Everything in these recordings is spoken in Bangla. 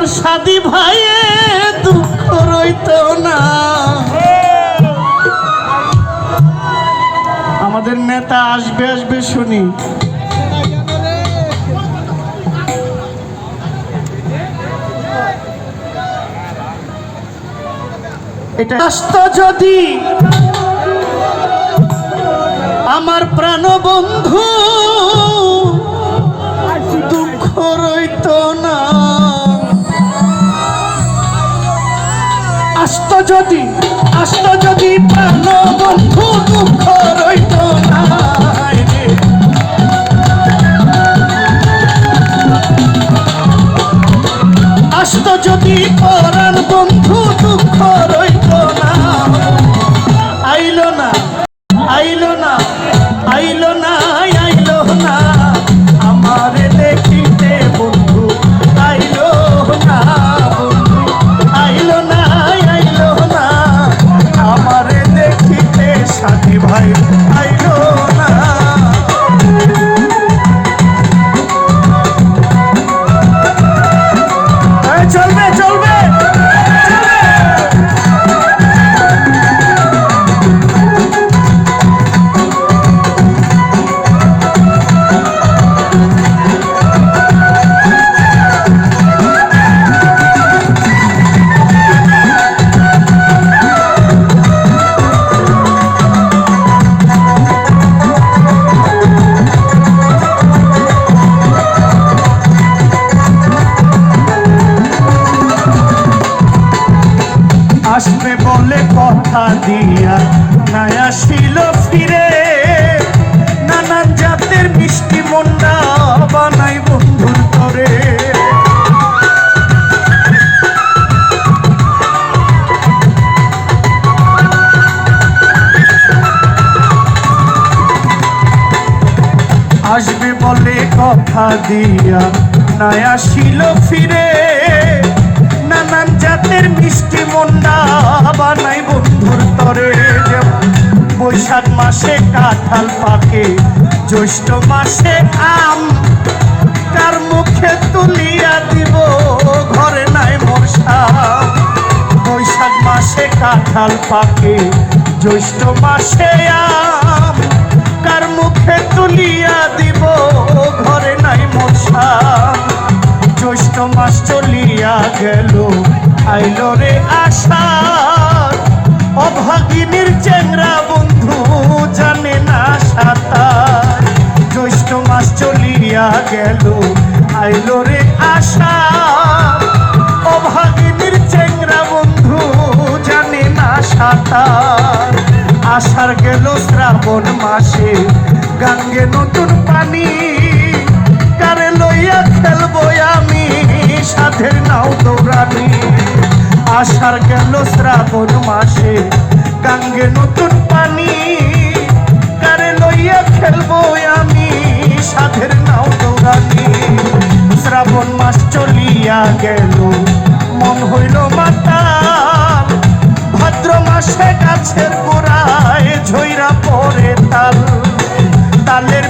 আমার সাদি ভাইয়ে দুঃখ রইত না। আমাদের নেতা আসবে আসবে শুনি। এটা যদি আমার প্রাণ বন্ধু যদি আসত যদি প্রাণ বন্ধু দুঃখ রইত না আসত যদি পরাণ কথা দিয়া নাই আসিল ফিরে। নানান জাতের মিষ্টি মন্ডা বানাই বন্ধুর তরে আসবে বলে কথা দিয়া নাই আসিল ফিরে। নানান মিষ্টি মন্ডা বানাই বন্ধুর তরে বৈশাখ মাসে কাঁঠাল পাকে, জ্যৈষ্ঠ মাসে আম। কার মুখে তুলিয়া দিব, ঘরে নাই মশা। বৈশাখ মাসে কাঁঠাল পাকে, জ্যৈষ্ঠ মাসে আম। কার মুখে তুলিয়া দিব, ঘরে নাই মশা। জ্যৈষ্ঠ মাস চলিয়া গেল আইল রে আশা অভাগিনীর চেংরা বন্ধু জানে না সাঁতার। জ্যৈষ্ঠ মাস চলিয়া গেল, আইল রে আশা অভাগিনীর চেংরা বন্ধু জানে না সাঁতার। আষাঢ় গেল শ্রাবণ মাসে, গাঙ্গে নতুন পানি শ্রাবণ মাসে গাঙ্গে নতুন পানি। কারে লইয়া খেলব আমি, সাধের নাও দৌড়ানি। শ্রাবণ মাস চলিয়া গেল, মন হইল মাতাল। ভাদ্র মাসে গাছের গোড়ায় ঝইরা পরে তাল। তালের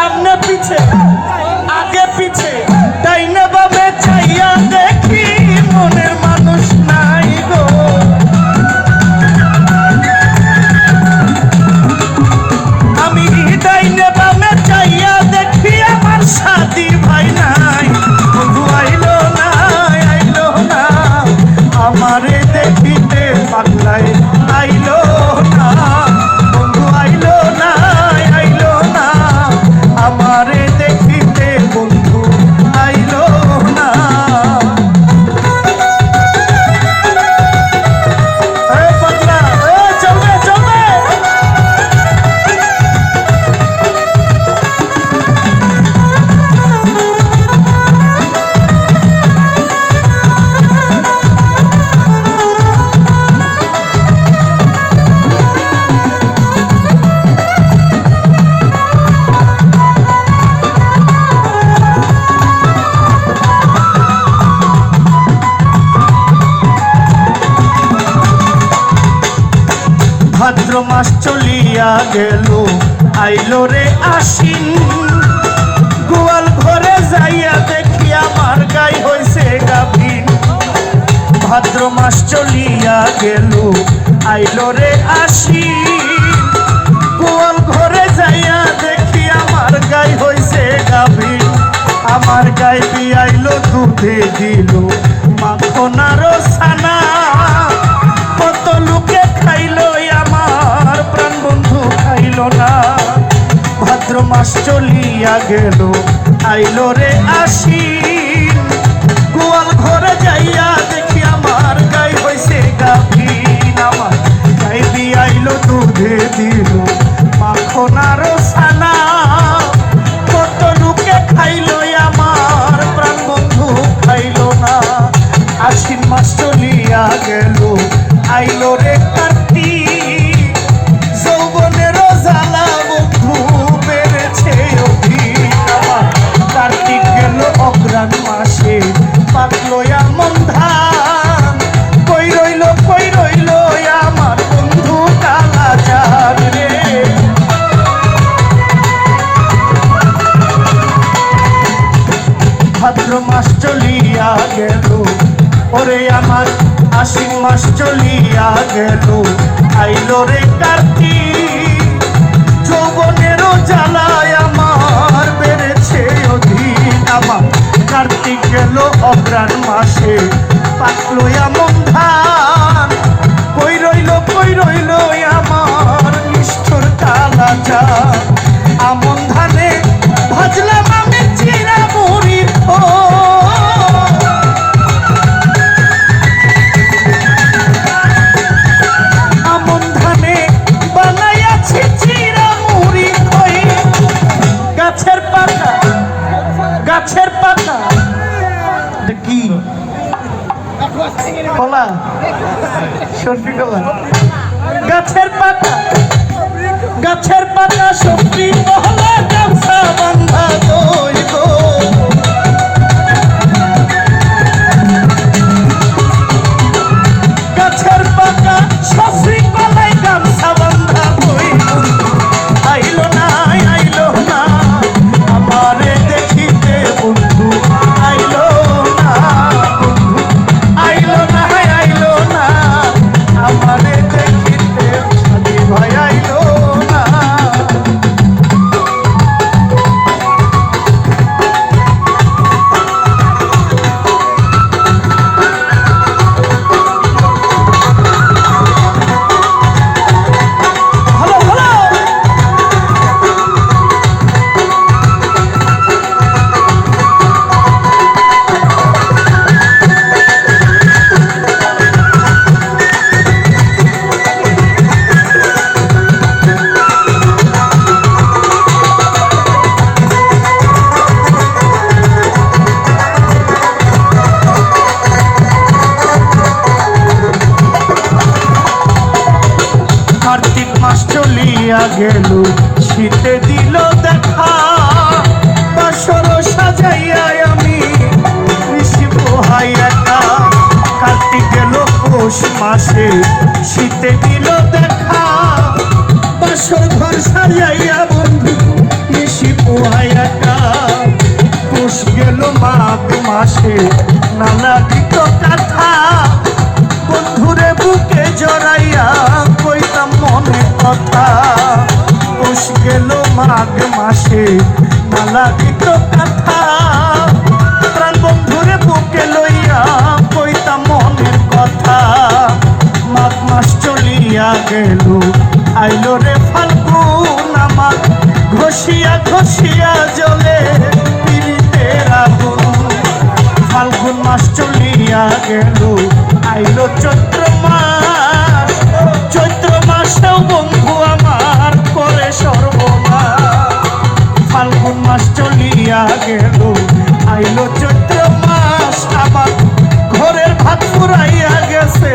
সামনে পিছে আগে পিছে। মাস চলিয়া গেল, আইলো রে আসিন গোয়াল ঘরে যাইয়া দেখি আমার গাই হয়েছে গাভিন। ভাদ্র মাস চলিয়া গেল, আইলো রে আশ্বিন। আইলো রে আসি গোয়াল ঘরে যাইয়া দেখি আমার গাই হইছে গাভিন আমার গাই দিয়াইলো দুধে দিল মাখন ভাদ্র মাস চলিয়া গেল। ওরে আমার আশ্বিন মাস চলিয়া গেল। আইলো রে কার্তিক যৌবনেরও জ্বালায় আমার বেড়েছে অধীন আমার। কার্তিক গেল অগ্রাণ মাসে, পাকলো এমন ধান কলা? সর্ষে কলা? গাছের পাতা গাছের পাতা সবজি মহলা গামছা বান্ধা দই মাস চলিয়া গেল, শীতে দিল দেখা। বাসর সাজাইয়া আমি ঋষি পোহাই একা। কার্তিক গেল পৌষ মাসে, শীতে দিল দেখা। বাসর ঘর সাজাইয়া বন্ধু ঋষি পোহাই একা। পৌষ গেল মাঘ মাসে, নানা দিত কথা। বন্ধুরে বুকে জড়াইয়া কইতাম মনে কথা। পোষ গেল মাঘ মাসে নালা দিত কথা। প্রাণ বন্ধুরে বুকে লইয়া কইতাম মনের কথা। মাঘ মাস চলিয়া গেল, আইলো রে ফাল্গুন আমার। ঘষিয়া ঘষিয়া জলে পিড়িতের আগুন। ফাল্গুন মাস চলিয়া গেল আইলো চৈত্র মাস। চৈত্র মাসটাও বন্ধু আমার করে সর্বনাশ। ফাল্গুন মাস চলিয়া গেল, আইলো চৈত্র মাস। আমার ঘরের ভাত ফুরাইয়া গেছে।